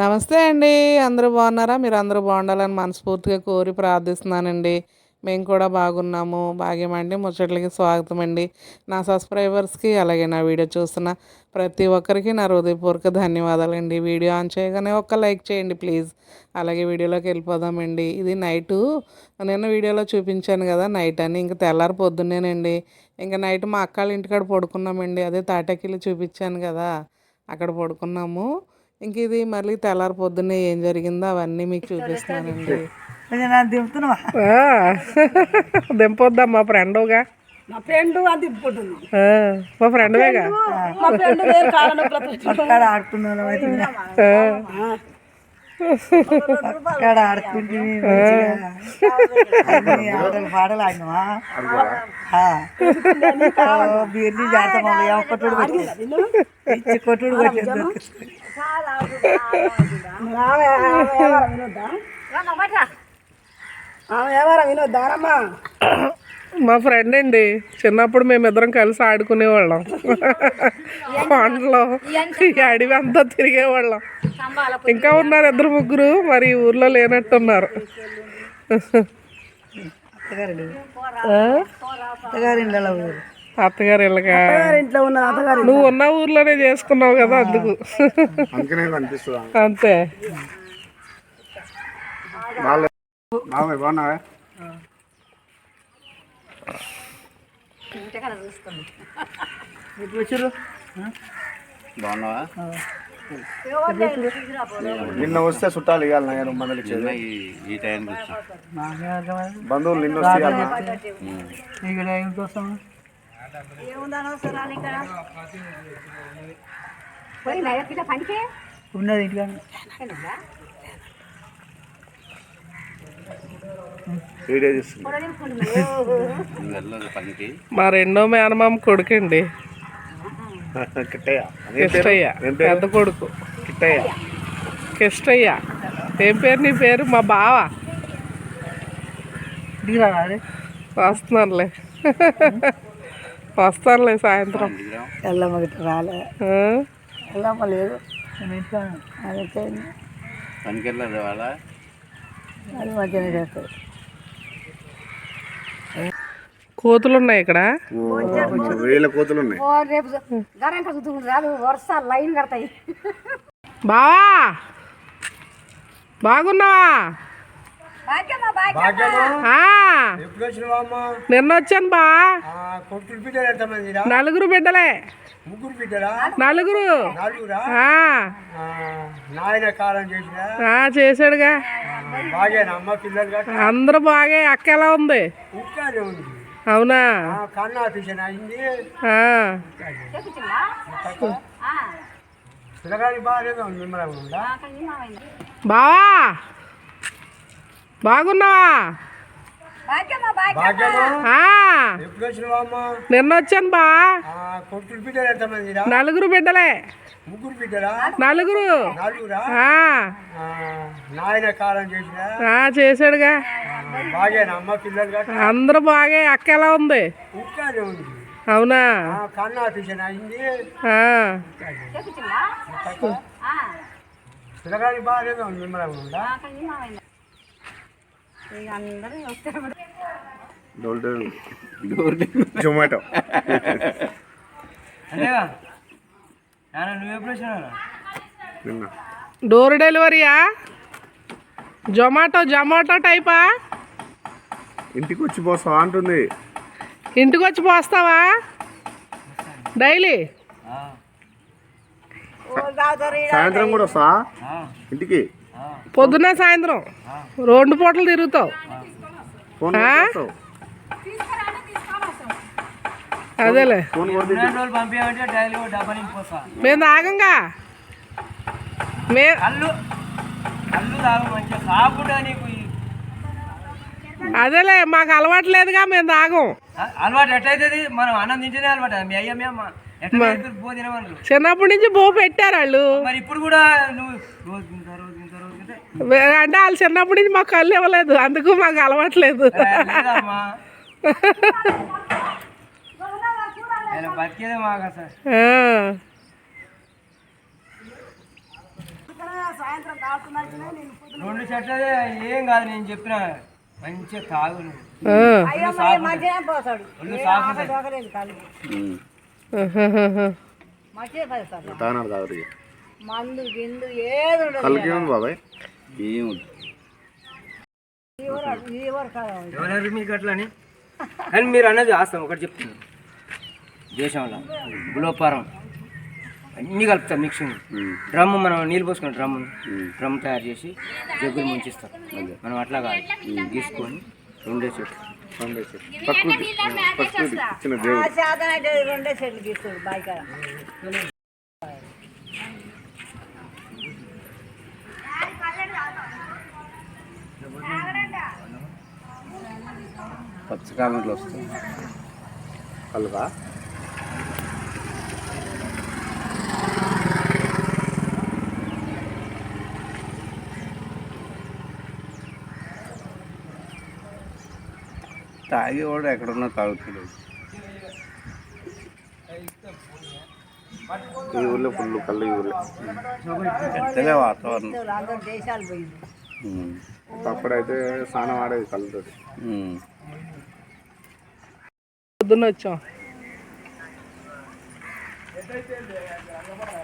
నమస్తే అండి. అందరూ బాగున్నారా? మీరు అందరూ బాగుండాలని మనస్ఫూర్తిగా కోరి ప్రార్థిస్తున్నానండి. మేము కూడా బాగున్నాము. భాగ్యమండి ముచ్చట్లకి స్వాగతం అండి. నా సబ్స్క్రైబర్స్కి అలాగే నా వీడియో చూస్తున్న ప్రతి ఒక్కరికి నా హృదయపూర్వక ధన్యవాదాలండి. వీడియో ఆన్ చేయగానే ఒక్క లైక్ చేయండి ప్లీజ్. అలాగే వీడియోలోకి వెళ్ళిపోదామండి. ఇది నైటు నేను వీడియోలో చూపించాను కదా నైట్ అని. ఇంకా తెల్లారి పొద్దున్నేనండి. ఇంకా నైట్ మా అక్కళ్ళ ఇంటికాడ పడుకున్నామండి. అదే తాటాకిల్లు చూపించాను కదా అక్కడ పడుకున్నాము. ఇంక ఇది మళ్ళీ తెల్లారి పొద్దున్నే ఏం జరిగిందో అవన్నీ మీకు చూపిస్తానండి దింపుతున్నావా దింపొద్దాం మా ఫ్రెండ్గా మా ఫ్రెండ్ అది మా ఫ్రెండ్వేగా? మా ఫ్రెండ్ వేరు కాళ్ళ అక్కడ ఆడుకున్నాను అయితే. అక్కడ ఆడుకుంటే ఆటలు పాటలు ఆడినావా? బిర్ని జాడతాం ఒక్కటోడు కొట్టి కొట్టుడు కొట్టేది మా ఫ్రెండ్ అండి. చిన్నప్పుడు మేమిద్దరం కలిసి ఆడుకునేవాళ్ళం. కొండలో అడవి అంతా తిరిగేవాళ్ళం. ఇంకా ఉన్నారు ఇద్దరు ముగ్గురు మరి ఊర్లో లేనట్టున్నారు. అత్తగారు అత్తగారి ఇళ్ళగా ఇంట్లో ఉన్న అత్తగారు నువ్వు ఉన్న ఊర్లోనే చేసుకున్నావు కదా అందుకు. అంతే. నిన్న వస్తే చుట్టాలు ఇవ్వాలి నేను మందలు ఈ వచ్చా. బంధువులు నిన్న వస్తే ఉన్నది ఇంట్లో మా రెండో మేనమామ కొడుకండి. కిట్టయ్య. కిష్టయ్య పెద్ద కొడుకు. కిట్టయ్య. కిష్టయ్య. ఏం పేరు నీ పేరు? మా బావ. దిగిరా వస్తానులే సాయంత్రం. ఎల్లమ్మ గిట్ట రాలే? ఎల్లమ్మ లేదు. పనికి వెళ్ళదు వాళ్ళ? అది కోతులు ఉన్నాయి ఇక్కడ? వేల కోతులు ఉన్నాయి వరుస లైన్ కడతాయి. బావా! బాగున్నావా? నిన్న వచ్చాను బా. నలుగురు బిడ్డలే. ముగ్గురు బిడ్డలా? నలుగురు. నలుగురా? ఆ, నాయన కాలం చేసిన ఆ, చేశాడుగా. అందరూ బాగా. అక్క ఎలా ఉంది? అవునా? ఆ, కన్ను ఆపరేషన్ అయింది ఆ, పిల్లగాడి బాగాలేదు మిమ్మల్ని ఉందా బావా బాగున్నావా? నిన్న వచ్చాను బా. నలుగురు బిడ్డలే. ముగ్గురు బిడ్డలా? నలుగురు. నలుగురా? ఆ, ఆ, నాయన కాలం చేసిన? ఆ, చేశాడుగా. అందరూ బాగా. అక్క ఎలా ఉంది? అవునా? పిల్లగాడి జొమాటో. డోర్ డెలివరీయా జొమాటో జొమాటో టైపా? ఇంటికి వచ్చి పోసా అంటుంది. ఇంటికి వచ్చి పోస్తావా? డైలీ? సాయంత్రం కూడా వస్తా ఇంటికి? పొద్దున్న సాయంత్రం. రెండు పూటలు తిరుగుతావు. అదేలే. మేము తాగంగా. అదేలే మాకు అలవాటు లేదుగా మేము తాగం. అలవాటు ఎట్లయితుంది? మనం అన్నం తింటేనే అలవాటు. మీ అయ్య మేము చిన్నప్పటి నుంచి బో పెట్టారు వాళ్ళు. మరి ఇప్పుడు కూడా నువ్వు రోజు తింటా రోజు తింటా రోజు తింటే వే- అంటే వాళ్ళు చిన్నప్పటి నుంచి మాకు కళ్ళు ఇవ్వలేదు. అందుకు మాకు అలవాట్లేదు. రెండు చెట్లదే ఏం కాదు నేను చెప్పిన. మంచిగా తాగు మందు గిందు ఏది బాబాయ్? ఏం మీకు అట్లా అని కానీ మీరు అన్నది ఆస్తాం ఒకటి చెప్తున్నాను దేశంలో గులోపారం అన్నీ కలుపుతారు మిక్సింగ్ డ్రమ్ మనం నీళ్ళు పోసుకున్న డ్రమ్ డ్రమ్ తయారు చేసి జగ్గులు ముంచిస్తాం మనం అట్లా కాదు తీసుకొని రెండే చెట్లు రెండే చెట్లు ప్రకృతి ప్రకృతి ఇచ్చిన దేవుడు కాడ పచ్చకాలంలో వస్తుంది కలుగా తాగేవాడు ఎక్కడున్నా తాగుతున్నాడు ఈ ఊళ్ళో ఫుల్ కళ్ళు ఈ ఊళ్ళో పెద్దగా వాతావరణం. అప్పుడైతే స్నానం ఆడేది కళ్ళతో ఉమ్. పొద్దున్న వచ్చాం.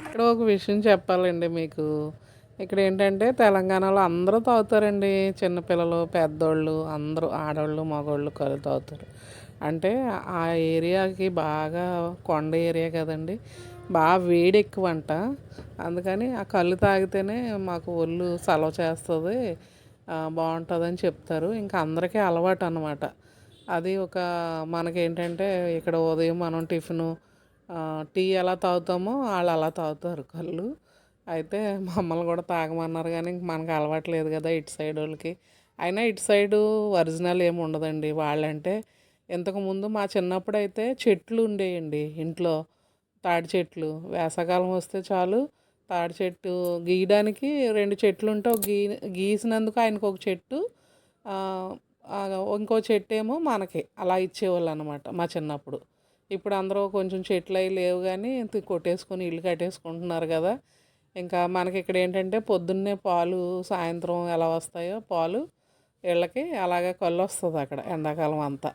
ఇక్కడ ఒక విషయం చెప్పాలండి మీకు. ఇక్కడ ఏంటంటే తెలంగాణలో అందరూ తాగుతారండి. చిన్నపిల్లలు పెద్దోళ్ళు అందరూ ఆడవాళ్ళు మగవాళ్ళు కళ్ళు తాగుతారు. అంటే ఆ ఏరియాకి బాగా కొండ ఏరియా కదండి. బాగా వేడి ఎక్కువ అంట అందుకని ఆ కళ్ళు తాగితేనే మాకు ఒళ్ళు సలవ చేస్తుంది. బాగుంటుందని చెప్తారు. ఇంకా అందరికీ అలవాటు అనమాట అది ఒక మనకేంటంటే ఇక్కడ ఉదయం మనం టిఫిను టీ ఎలా తాగుతామో వాళ్ళు అలా తాగుతారు కళ్ళు. అయితే మమ్మల్ని కూడా తాగమన్నారు కానీ ఇంక మనకు అలవాట్లేదు కదా ఇటు సైడ్ వాళ్ళకి. అయినా ఇటు సైడు ఒరిజినల్ ఏమి ఉండదండి. వాళ్ళంటే ఇంతకుముందు మా చిన్నప్పుడు అయితే చెట్లు ఉండేయండి ఇంట్లో. తాడి చెట్లు వేసవకాలం వస్తే చాలు తాడి చెట్టు గీయడానికి రెండు చెట్లు ఉంటే గీ గీసినందుకు ఆయనకు ఒక చెట్టు ఇంకో చెట్టు ఏమో మనకి. అలా ఇచ్చేవాళ్ళు అనమాట మా చిన్నప్పుడు. ఇప్పుడు అందరూ కొంచెం చెట్లు అవి లేవు కానీ కొట్టేసుకొని ఇల్లు కట్టేసుకుంటున్నారు కదా. ఇంకా మనకి ఇక్కడ ఏంటంటే పొద్దున్నే పాలు సాయంత్రం ఎలా వస్తాయో పాలు వీళ్ళకి అలాగే కళ్ళు వస్తుంది అక్కడ ఎండాకాలం అంతా.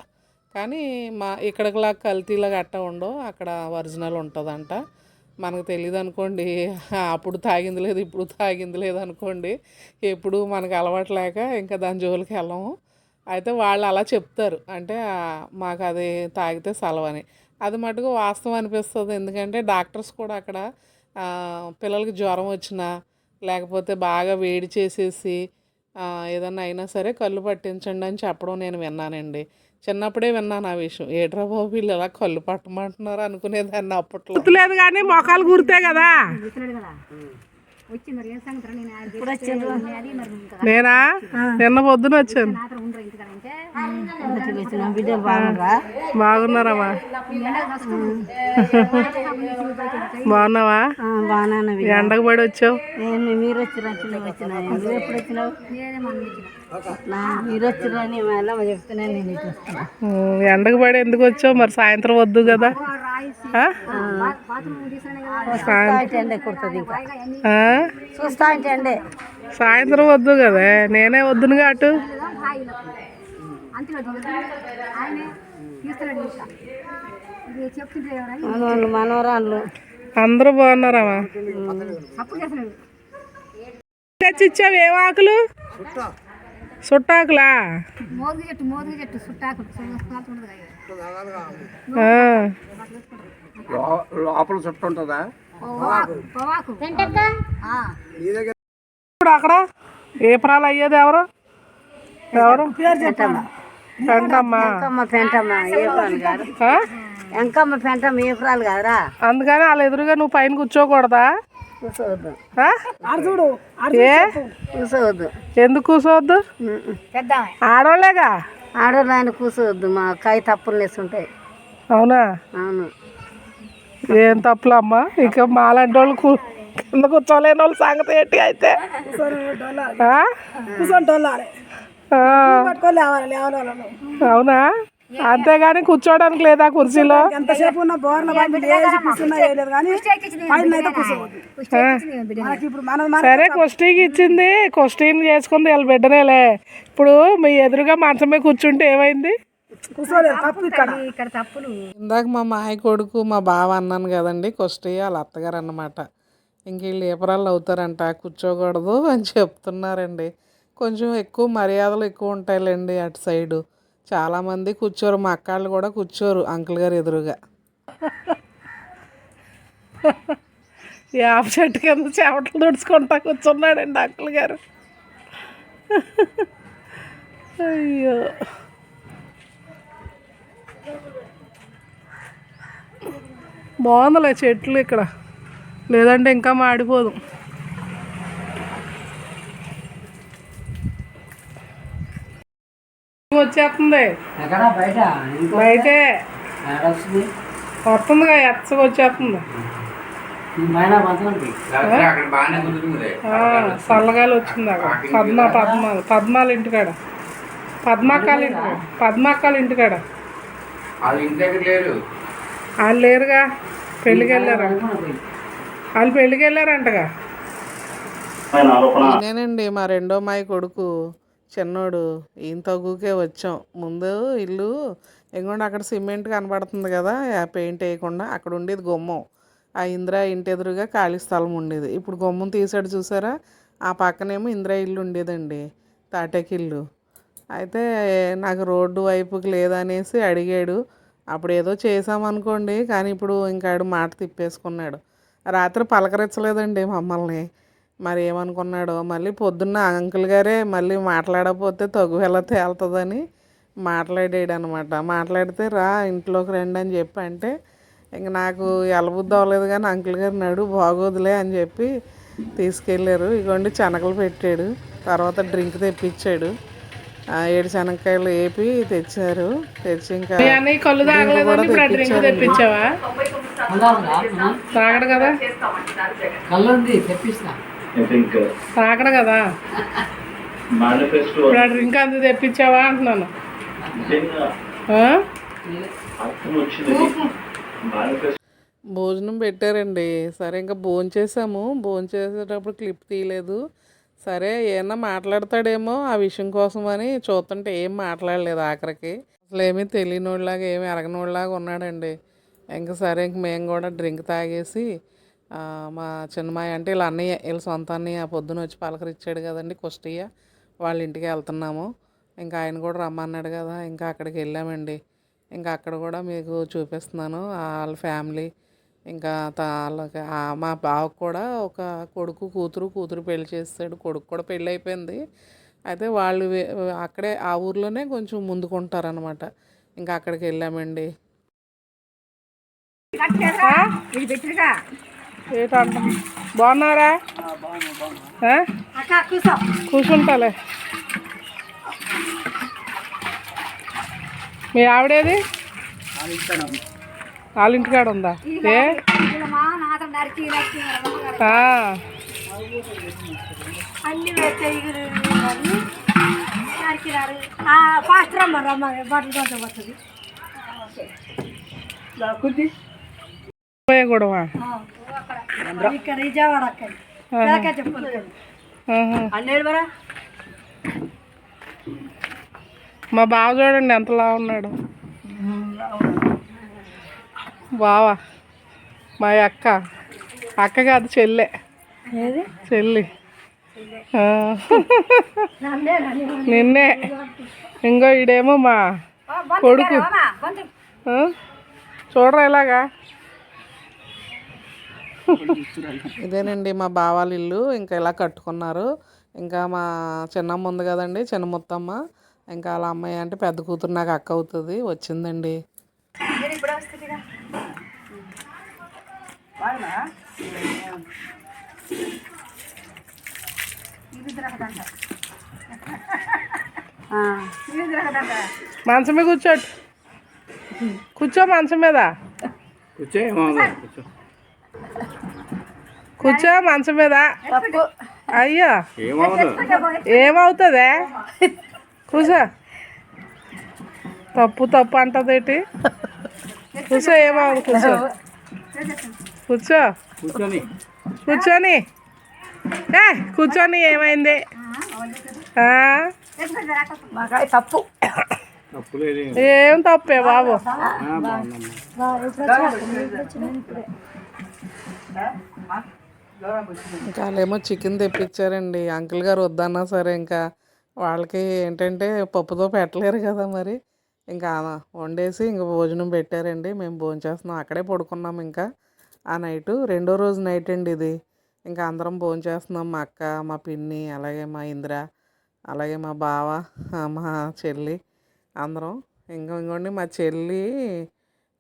కానీ మా ఇక్కడికిలా కల్తీలా గట్ట ఉండవు. అక్కడ ఒరిజినల్ ఉంటుందంట. మనకు తెలియదు అనుకోండి. అప్పుడు తాగింది లేదు ఇప్పుడు తాగింది లేదు అనుకోండి. ఎప్పుడు మనకు అలవాటు లేక ఇంకా దాని జోలికి వెళ్ళము. అయితే వాళ్ళు అలా చెప్తారు. అంటే మాకు అది తాగితే సలవని. అది మటుకు వాస్తవం అనిపిస్తుంది. ఎందుకంటే డాక్టర్స్ కూడా అక్కడ ఆ, పిల్లలకి జ్వరం వచ్చినా లేకపోతే బాగా వేడి చేసేసి ఆ, ఏదన్నా అయినా సరే కళ్ళు పట్టించండి అని చెప్పడం నేను విన్నానండి. చిన్నప్పుడే విన్నాను ఆ విషయం. ఏట్రా బాబు వీళ్ళు ఇలా కళ్ళు పట్టమంటున్నారు అనుకునేదాన్ని అప్పట్లో. గుర్తులేదు కానీ మొఖాలు గుర్తే కదా? నేను నిన్న పొద్దున వచ్చాను. బాగున్నారమ్మా బాగున్నావా? బాగానే ఎండకు పడి వచ్చావు? మీరు వచ్చినా నువ్వు ఎప్పుడు వచ్చినావు? ఎండకు పడి ఎందుకు వచ్చావు? మరి సాయంత్రం వద్దు కదా. ఆ? బాత్రూమ్ తీసుకునే కదా. చూస్తా అంటే ఎండే కుడుతుంది ఇంకా. ఆ? చూస్తా అంటే ఎండే. సాయంత్రం వద్దు కదా. నేనే వద్దునుగా అటు. మనవరాళ్ళు. అందరూ బాగున్నారమ్మా తెచ్చిచ్చావు ఏం ఆకులు? చెట్టు చెట్టు ఆ. లోపల చుట్టూ ఉంటుందా? పొవాకు పొవాకు ఆ. ఇప్పుడు అక్కడ? ఏప్రాలు అయ్యేది ఎవరు? ఎవరు? పెంటమ్మ ఎంకమ్మ పెంటమ్మ ఏప్రాలు కాదు? ఎంకమ్మ పెంటమ్మ ఏప్రాలు కాదురా? అందుకని వాళ్ళ ఎదురుగా నువ్వు పైన కూర్చోకూడదా? ఏ? కూర్చోవద్దు. ఎందుకు కూర్చోవద్దు? ఆడోళ్ళేగా? ఆడవాళ్ళు ఆయన కూర్చోవద్దు మా కాయ తప్పులు ఉంటాయి అవునా? అవును. ఏం తప్పులమ్మా? ఇక మాలాంటి వాళ్ళు కూ- కింద కూర్చోలేని వాళ్ళ సంగతి ఏంటి అయితే. అవునా? అంతేగాని కూర్చోవడానికి లేదా కుర్చీలో? ఎంతసేపు ఉన్న బోర్ల సరే కుస్తీకి ఇచ్చింది. కుస్తీని చేసుకుంది వీళ్ళ బిడ్డనేలే. ఇప్పుడు మీ ఎదురుగా మంచం మీద కూర్చుంటే ఏమైంది? కూర్చోలేదు తప్పు ఇక్కడ. ఇక్కడ తప్పులు. ఇందాక మా మాయ కొడుకు మా బావ అన్నాను కదండి కుస్తీ వాళ్ళ అత్తగారు అన్నమాట. ఇంక వీళ్ళు ఏపరాళ్ళు అవుతారంట కూర్చోకూడదు అని చెప్తున్నారండి. కొంచెం ఎక్కువ మర్యాదలు ఎక్కువ ఉంటాయిలేండి అటు సైడు చాలామంది కూర్చోరు మా అక్కాళ్ళు కూడా కూర్చోరు అంకుల్ గారు ఎదురుగా. యాప చెట్టు కింద చేపట్లు తుడుచుకుంటా కూర్చున్నాడండి అంకుల్ గారు. అయ్యో. బాగుందిలే చెట్లు ఇక్కడ. లేదంటే ఇంకా మాడిపోదు. వచ్చేస్తుంది. ఎక్కడ బయట? బయటే. వస్తుంది వస్తుందిగా ఎచ్చగా వచ్చేస్తుంది. చల్లగాలి వచ్చింది అక్కడ. పద్మ పద్మాలు పద్మాల ఇంటికాడ. పద్మాకాల ఇంటికాడ. పద్మాకాల ఇంటికాడ. వాళ్ళు లేరుగా. పెళ్ళికి వెళ్ళారు? వాళ్ళు పెళ్ళికి వెళ్ళారంటగా. నేనండి మా రెండో మాయ కొడుకు. చిన్నోడు ఈయన తగ్గుకే వచ్చాం. ముందు ఇల్లు ఎందుకంటే అక్కడ సిమెంట్ కనబడుతుంది కదా ఆ పెయింట్ వేయకుండా అక్కడ ఉండేది గుమ్మం. ఆ ఇందిరా ఇంటి ఎదురుగా ఖాళీ స్థలం ఉండేది. ఇప్పుడు గుమ్మం తీసాడు చూసారా? ఆ పక్కనేమో ఇందిరా ఇల్లు ఉండేదండి తాటేకి ఇల్లు. అయితే నాకు రోడ్డు వైపుకి లేదనేసి అడిగాడు. అప్పుడు ఏదో చేసామనుకోండి కానీ ఇప్పుడు ఇంకా ఆడు మాట తిప్పేసుకున్నాడు. రాత్రి పలకరించలేదండి మమ్మల్ని. మరి ఏమనుకున్నాడో మళ్ళీ పొద్దున్న అంకుల్ గారే మళ్ళీ మాట్లాడకపోతే తగు ఎలా తేలుతుందని మాట్లాడాడు అనమాట మాట్లాడితే రా ఇంట్లోకి రండి అని చెప్పి అంటే ఇంక నాకు ఎలబుద్ధి అవ్వలేదు కానీ అంకుల్ గారు నడు బాగోదులే అని చెప్పి తీసుకెళ్ళారు ఇగోండి శనగలు పెట్టాడు తర్వాత డ్రింక్ తెప్పించాడు ఆ ఏడు శనగకాయలు వేపి తెచ్చారు తెచ్చి ఇంకా కళ్ళు తెప్పించావా తాగడు కదా కళ్ళు తెప్పిస్తా తాగడు కదా? ఇప్పుడు డ్రింక్ అంత తెప్పించావా అంటున్నాను? భోజనం పెట్టారండి. సరే ఇంకా భోజనం చేసాము. భోజనం చేసేటప్పుడు క్లిప్ తీయలేదు. సరే ఏమన్నా మాట్లాడతాడేమో ఆ విషయం కోసం అని చూస్తుంటే ఏం మాట్లాడలేదు ఆఖరికి. అసలు ఏమీ తెలియనోళ్ళలాగా ఏమీ ఎరగనోళ్ళలాగా ఉన్నాడండి. ఇంకా సరే ఇంక మేము కూడా డ్రింక్ తాగేసి మా చిన్నమాయ అంటే వీళ్ళ అన్నయ్య వీళ్ళ సొంత అన్నయ్య పొద్దున వచ్చి పలకరించాడు కదండి కుష్టయ్య వాళ్ళ ఇంటికి వెళ్తున్నాము. ఇంకా ఆయన కూడా రమ్మన్నాడు కదా ఇంకా అక్కడికి వెళ్ళామండి. ఇంకా అక్కడ కూడా మీకు చూపిస్తున్నాను. వాళ్ళ ఫ్యామిలీ ఇంకా వాళ్ళకి మా బావకు కూడా ఒక కొడుకు కూతురు కూతురు పెళ్ళి చేస్తాడు. కొడుకు కూడా పెళ్ళి అయిపోయింది. అయితే వాళ్ళు అక్కడే ఆ ఊర్లోనే కొంచెం ముందుకుంటారనమాట ఇంకా అక్కడికి వెళ్ళామండి. ఇది పెట్టిగా ఏంటంట? బాగున్నారా? కూర్చుంటాలే మీ ఆవిడేది? వాళ్ళ ఇంటికాడ ఉందా? ఏ? అన్ని నరికినారు. ఫాస్ట్ రమ్మ రమ్మ బట్టలు కొంచెం వస్తుంది పోయే గొడవ. ఇక్కడ విజయవాడ అక్కడ మా బావ చూడండి ఎంతలా ఉన్నాడు బావా. మా అక్క. అక్క కాదు చెల్లె. చెల్లి. నిన్నే ఇంకో ఈడేమో మా కొడుకు? చూడరా ఇలాగా? ఇదేనండి మా బావాల ఇల్లు. ఇంకా ఇలా కట్టుకున్నారు. ఇంకా మా చిన్నమ్మ ఉంది కదండి చిన్న ముత్తమ్మ ఇంకా వాళ్ళ అమ్మాయి అంటే పెద్ద కూతురు నాకు అక్క అవుతుంది వచ్చిందండి. మంచం మీద కూర్చోట్ కూర్చో మంచం మీద. కూర్చో. కూర్చో మంచం మీద. అయ్యో. ఏమవుతుంది ఏమవుతుందే? కూర్చో. తప్పు తప్పు అంటదేటి కూర్చో ఏమవుదు కూర్చో. కూర్చో. కూర్చొని. కూర్చొని. ఏ కూర్చొని ఏమైంది? తప్పు. తప్పులేదు. ఏం తప్పే బాబు? ఇంకా వాళ్ళేమో చికెన్ తెప్పించారండి. అంకుల్ గారు వద్దన్నా సరే ఇంకా వాళ్ళకి ఏంటంటే పప్పుతో పెట్టలేరు కదా మరి. ఇంకా వండేసి ఇంకా భోజనం పెట్టారండి. మేము భోజనం చేస్తున్నాం. అక్కడే పడుకున్నాం ఇంకా. ఆ నైటు రెండో రోజు నైట్ అండి ఇది. ఇంకా అందరం భోజనం చేస్తున్నాం. మా అక్క మా పిన్ని అలాగే మా ఇంద్ర అలాగే మా బావ మా చెల్లి అందరం. ఇంకో ఇంకోండి మా చెల్లి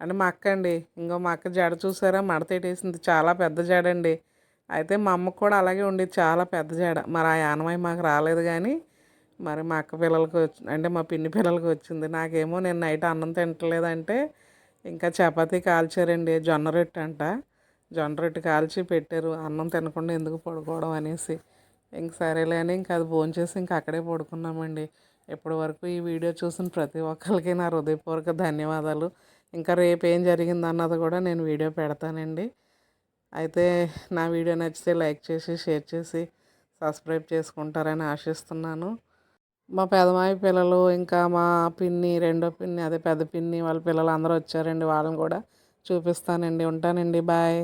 అంటే మా అక్క అండి. ఇంకో మా అక్క జడ చూసారా? మడతెట్టేసింది చాలా పెద్ద జడ అండి అయితే మా అమ్మకు కూడా అలాగే ఉండేది. చాలా పెద్ద జాడ. మరి ఆ యానమాయి మాకు రాలేదు కానీ మరి మా అక్క పిల్లలకి వచ్చి అంటే మా పిన్ని పిల్లలకి వచ్చింది. నాకేమో నేను నైట్ అన్నం తింటలేదంటే ఇంకా చపాతీ కాల్చారండి. జొన్న రొట్టె అంట. జొన్న రొట్టె కాల్చి పెట్టారు. అన్నం తినకుండా ఎందుకు పడుకోవడం అనేసి. ఇంక సరేలే అని ఇంకా అది భోంచేసి ఇంకా అక్కడే పడుకున్నామండి. ఇప్పటి వరకు ఈ వీడియో చూసిన ప్రతి ఒక్కరికి నా హృదయపూర్వక ధన్యవాదాలు. ఇంకా రేపు ఏం జరిగింది అన్నది కూడా నేను వీడియో పెడతానండి. అయితే నా వీడియో నచ్చితే లైక్ చేసి షేర్ చేసి సబ్స్క్రైబ్ చేసుకుంటారని ఆశిస్తున్నాను. మా పెదమాయి పిల్లలు ఇంకా మా పిన్ని రెండో పిన్ని అదే పెద్ద పిన్ని వాళ్ళ పిల్లలు అందరూ వచ్చారండి. వాళ్ళని కూడా చూపిస్తానండి. ఉంటానండి. బాయ్.